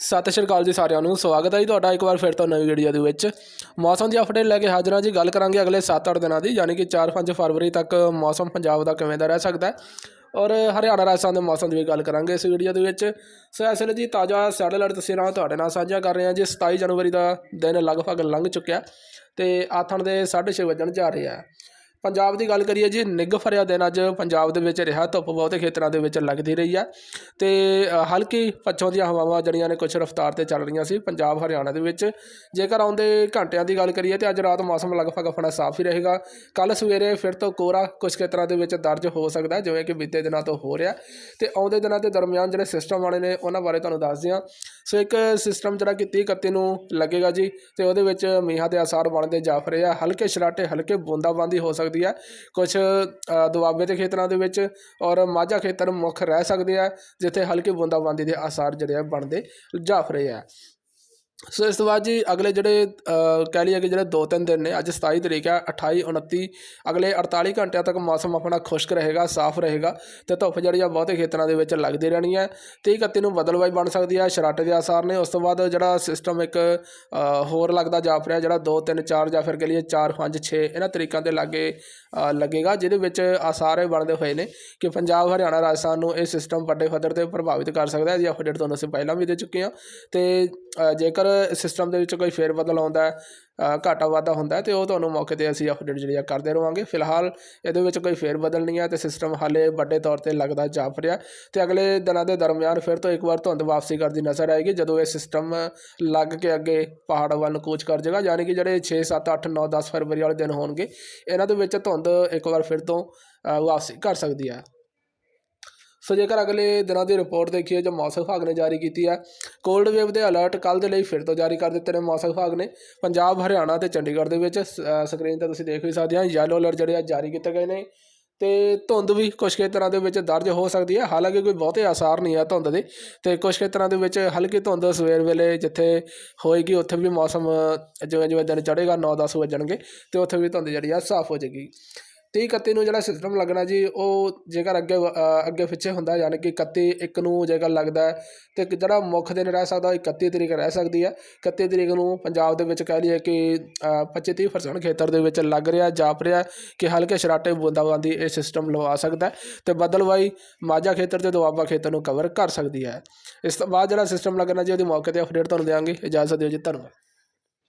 ਸਤਿ ਸ਼੍ਰੀ ਅਕਾਲ ਜੀ ਸਾਰਿਆਂ ਨੂੰ, ਸਵਾਗਤ ਹੈ ਜੀ ਤੁਹਾਡਾ ਇੱਕ ਵਾਰ ਫਿਰ ਤੋਂ ਨਵੀਂ ਵੀਡੀਓ ਦੇ ਵਿੱਚ। ਮੌਸਮ ਦੀ ਅਪਡੇਟ ਲੈ ਕੇ ਹਾਜ਼ਰ ਹਾਂ ਜੀ, ਗੱਲ ਕਰਾਂਗੇ ਅਗਲੇ 7-8 ਦਿਨਾਂ ਦੀ, ਯਾਨੀ ਕਿ 4-5 ਫਰਵਰੀ ਤੱਕ ਮੌਸਮ ਪੰਜਾਬ ਦਾ ਕਿਵੇਂ ਦਾ ਰਹਿ ਸਕਦਾ ਹੈ। ਔਰ ਹਰਿਆਣਾ ਰਾਜਸਥਾਨ ਦੇ ਮੌਸਮ ਦੀ ਵੀ ਗੱਲ ਕਰਾਂਗੇ ਇਸ ਵੀਡੀਓ ਦੇ ਵਿੱਚ। ਸੋ ਇਸ ਵੇਲੇ ਜੀ ਤਾਜ਼ਾ ਸੈਟੇਲਾਈਟ ਤਸਵੀਰਾਂ ਤੁਹਾਡੇ ਨਾਲ ਸਾਂਝਾ ਕਰ ਰਹੇ ਹਾਂ ਜੀ 27 ਜਨਵਰੀ ਦਾ ਦਿਨ ਲਗਭਗ ਲੰਘ ਚੁੱਕਿਆ ਤੇ ਆਥਣ ਦੇ 6:30 ਵਜਣ ਜਾ ਰਿਹਾ ਆ ਪੰਜਾਬ ਦੀ ਗੱਲ ਕਰੀਏ ਜੀ, ਨਿੱਘ ਭਰਿਆ ਦਿਨ ਅੱਜ ਪੰਜਾਬ ਦੇ ਵਿੱਚ ਰਿਹਾ, ਧੁੱਪ ਬਹੁਤੇ ਖੇਤਰਾਂ ਦੇ ਵਿੱਚ ਲੱਗਦੀ ਰਹੀ ਆ ਤੇ ਹਲਕੀ ਪੱਛੋਂ ਦੀਆਂ ਹਵਾਵਾਂ ਜਿਹੜੀਆਂ ਨੇ ਕੁਝ ਰਫ਼ਤਾਰ ਤੇ ਚੱਲ ਰਹੀਆਂ ਸੀ ਪੰਜਾਬ, ਹਰਿਆਣਾ ਦੇ ਵਿੱਚ। ਜੇਕਰ ਆਉਂਦੇ ਘੰਟਿਆਂ ਦੀ ਗੱਲ ਕਰੀਏ ਤੇ ਅੱਜ ਰਾਤ ਮੌਸਮ ਲਗਭਗ ਆਪਣਾ ਸਾਫ਼ ਹੀ ਰਹੇਗਾ। ਕੱਲ ਸਵੇਰੇ ਫਿਰ ਤੋਂ ਕੋਹਰਾ ਕੁਝ ਖੇਤਰਾਂ ਦੇ ਵਿੱਚ ਦਰਜ ਹੋ ਸਕਦਾ ਜਿਵੇਂ ਕਿ ਬੀਤੇ ਦਿਨਾਂ ਤੋਂ ਹੋ ਰਿਹਾ। ਤੇ ਆਉਂਦੇ ਦਿਨਾਂ ਦੇ ਦਰਮਿਆਨ ਜਿਹੜੇ ਸਿਸਟਮ ਆਣੇ ਨੇ, ਉਹਨਾਂ ਬਾਰੇ ਤੁਹਾਨੂੰ ਦੱਸਦੇ ਹਾਂ ਸੋ ਇੱਕ ਸਿਸਟਮ ਜਿਹੜਾ ਕਿ 30 31 ਨੂੰ ਲੱਗੇਗਾ ਜੀ, ਤੇ ਉਹਦੇ ਵਿੱਚ ਮੀਂਹਾਂ ਦੇ ਆਸਾਰ ਬਣਦੇ ਜਾਫ ਰਹੇ ਆ। ਹਲਕੇ ਸਰਾਟੇ ਹਲਕੇ ਬੂੰਦਾਬਾਂਦੀ ਹੋ ਸਕਦੀ ਸਕਦੀ ਹੈ। ਕੁਝ ਦੁਆਬੇ ਦੇ ਖੇਤਰਾਂ ਦੇ ਵਿੱਚ ਔਰ ਮਾਝਾ ਖੇਤਰ ਮੁੱਖ ਰਹਿ ਸਕਦੇ ਆ, ਜਿੱਥੇ ਹਲਕੀ ਬੂੰਦਾਬਾਂਦੀ ਦੇ ਆਸਾਰ ਜਿਹੜੇ ਆ ਬਣਦੇ ਜਾਫ ਰਹੇ ਆ। ਸੋ ਇਸ ਤੋਂ ਬਾਅਦ ਜੀ ਅਗਲੇ ਜਿਹੜੇ ਕਹਿ ਲਈਏ ਕਿ ਜਿਹੜੇ ਦੋ ਤਿੰਨ ਦਿਨ ਨੇ, ਅੱਜ 27 ਤਰੀਕ ਹੈ 28 29 ਅਗਲੇ 48 ਘੰਟਿਆਂ ਤੱਕ ਮੌਸਮ ਆਪਣਾ ਖੁਸ਼ਕ ਰਹੇਗਾ, ਸਾਫ਼ ਰਹੇਗਾ ਤੇ ਧੁੱਪ ਜਿਹੜੀ ਆ ਬਹੁਤੇ ਖੇਤਰਾਂ ਦੇ ਵਿੱਚ ਲੱਗਦੀ ਰਹਿਣੀ ਹੈ। 30 31 ਨੂੰ ਬਦਲਵਾਈ ਬਣ ਸਕਦੀ ਹੈ ਸ਼ਰਾਟੇ ਦੇ ਆਸਾਰ ਨੇ, ਉਸ ਤੋਂ ਬਾਅਦ ਜਿਹੜਾ ਸਿਸਟਮ ਇੱਕ ਹੋਰ ਲੱਗਦਾ ਜਾਪ ਰਿਹਾ, ਜਿਹੜਾ 2 3 4 ਜਾਂ ਫਿਰ ਕਹਿ ਲਈਏ 4 5 6 ਇਹਨਾਂ ਤਰੀਕਾਂ ਦੇ ਲਾਗੇ ਲੱਗੇਗਾ, ਜਿਹਦੇ ਵਿੱਚ ਆਸਾਰ ਬਣਦੇ ਹੋਏ ਨੇ ਕਿ ਪੰਜਾਬ, ਹਰਿਆਣਾ, ਰਾਜਸਥਾਨ ਨੂੰ ਇਹ ਸਿਸਟਮ ਵੱਡੇ ਪੱਧਰ ਤੇ ਪ੍ਰਭਾਵਿਤ ਕਰ ਸਕਦਾ ਹੈ। ਇਹਦੀ ਅਪਡੇਟ ਤੁਹਾਨੂੰ ਅਸੀਂ ਪਹਿਲਾਂ ਵੀ ਦੇ ਚੁੱਕੇ ਹਾਂ ਤੇ ਜੇਕਰ ਸਿਸਟਮ ਦੇ ਵਿੱਚ ਕੋਈ ਫੇਰ ਬਦਲ ਆਉਂਦਾ ਘਾਟਾ ਵਾਧਾ ਹੁੰਦਾ ਹੈ, ਤੇ ਉਹ ਤੁਹਾਨੂੰ ਮੌਕੇ ਤੇ ਅਸੀਂ ਅਪਡੇਟ ਜਿਹੜੀ ਆ ਕਰਦੇ ਰਵਾਂਗੇ। ਫਿਲਹਾਲ ਇਹਦੇ ਵਿੱਚ ਕੋਈ ਫੇਰ ਬਦਲ ਨਹੀਂ ਹੈ ਤੇ ਸਿਸਟਮ ਹਾਲੇ ਵੱਡੇ ਤੌਰ ਤੇ ਲੱਗਦਾ ਜਾਪ ਰਿਹਾ। ਤੇ ਅਗਲੇ ਦਿਨਾਂ ਦੇ ਦਰਮਿਆਨ ਫਿਰ ਤੋਂ ਇੱਕ ਵਾਰ ਧੁੰਦ ਵਾਪਸੀ ਕਰਦੀ ਨਜ਼ਰ ਆਏਗੀ, ਜਦੋਂ ਇਹ ਸਿਸਟਮ ਲੱਗ ਕੇ ਅੱਗੇ ਪਹਾੜ ਵੱਲ ਨੂੰ ਕੂਚ ਕਰ ਜਾਏਗਾ ਯਾਨੀ ਕਿ ਜਿਹੜੇ 6 7 8 9 10 ਫਰਵਰੀ ਵਾਲੇ ਦਿਨ ਹੋਣਗੇ, ਇਹਨਾਂ ਦੇ ਵਿੱਚ ਧੁੰਦ ਇੱਕ ਵਾਰ ਫਿਰ ਤੋਂ ਵਾਪਸੀ ਕਰ ਸਕਦੀ ਹੈ। ਸੋ ਜੇਕਰ ਅਗਲੇ ਦਿਨਾਂ ਦੀ ਰਿਪੋਰਟ ਦੇਖੀਏ ਜੋ ਮੌਸਮ ਵਿਭਾਗ ਨੇ ਜਾਰੀ ਕੀਤੀ ਹੈ ਕੋਲਡ ਵੇਵ ਦੇ ਅਲਰਟ ਕੱਲ ਦੇ ਲਈ ਫਿਰ ਤੋਂ ਜਾਰੀ ਕਰ ਦਿੱਤੇ ਨੇ ਮੌਸਮ ਵਿਭਾਗ ਨੇ। ਪੰਜਾਬ, ਹਰਿਆਣਾ ਤੇ ਚੰਡੀਗੜ੍ਹ ਦੇ ਵਿੱਚ ਸਕਰੀਨ ਤੇ ਤੁਸੀਂ ਦੇਖ ਵੀ ਸਕਦੇ ਹੋ ਯੈਲੋ ਅਲਰਟ ਜਿਹੜੇ ਆ ਜਾਰੀ ਕੀਤੇ ਗਏ ਨੇ। ਤੇ ਧੁੰਦ ਵੀ ਕੁਝ ਖੇਤਰਾਂ ਦੇ ਵਿੱਚ ਦਰਜ ਹੋ ਸਕਦੀ ਹੈ, ਹਾਲਾਂਕਿ ਕੋਈ ਬਹੁਤੇ ਆਸਾਰ ਨਹੀਂ ਆ ਧੁੰਦ ਦੇ। ਤੇ ਕੁਝ ਖੇਤਰਾਂ ਦੇ ਵਿੱਚ ਹਲਕੀ ਧੁੰਦ ਸਵੇਰ ਵੇਲੇ ਜਿੱਥੇ ਹੋਏਗੀ, ਉੱਥੇ ਵੀ ਮੌਸਮ ਜਿਵੇਂ ਜਿਵੇਂ ਦਿਨ ਚੜ੍ਹੇਗਾ 9-10 ਵਜਣਗੇ ਤੇ ਉੱਥੇ ਵੀ ਧੁੰਦ ਜਿਹੜੀ ਆ ਸਾਫ਼ ਹੋ ਜਾਏਗੀ। 30 31 ਨੂੰ ਜਿਹੜਾ ਸਿਸਟਮ ਲੱਗਣਾ ਜੀ, ਉਹ ਜੇਕਰ ਅੱਗੇ ਅੱਗੇ ਪਿੱਛੇ ਹੁੰਦਾ, ਯਾਨੀ ਕਿ 31 ਇੱਕ ਨੂੰ ਜੇਕਰ ਲੱਗਦਾ ਹੈ, ਤੇ ਜਿਹੜਾ ਮੁੱਖ ਦਿਨ ਰਹਿ ਸਕਦਾ, ਉਹ 31 ਤਰੀਕ ਰਹਿ ਸਕਦੀ ਹੈ। 31 ਤਰੀਕ ਨੂੰ ਪੰਜਾਬ ਦੇ ਵਿੱਚ ਕਹਿ ਲਈਏ ਕਿ 25 30% ਖੇਤਰ ਦੇ ਵਿੱਚ ਲੱਗ ਰਿਹਾ, ਜਾਪ ਰਿਹਾ ਕਿ ਹਲਕੇ ਸ਼ਰਾਟੇ ਬੂੰਦਾਬਾਂਦੀ ਇਹ ਸਿਸਟਮ ਲਵਾ ਸਕਦਾ ਹੈ ਤੇ ਬਦਲਵਾਈ ਮਾਝਾ ਖੇਤਰ ਤੇ ਦੁਆਬਾ ਖੇਤਰ ਨੂੰ ਕਵਰ ਕਰ ਸਕਦੀ ਹੈ। ਇਸ ਤੋਂ ਬਾਅਦ ਜਿਹੜਾ ਸਿਸਟਮ ਲੱਗਣਾ ਜੀ, ਉਹਦੀ ਮੌਕੇ ਤੇ ਅਪਡੇਟ ਤੁਹਾਨੂੰ ਦੇਵਾਂਗੇ ਇਜਾਜ਼ਤ ਦਿਓ ਜੀ, ਧੰਨਵਾਦ।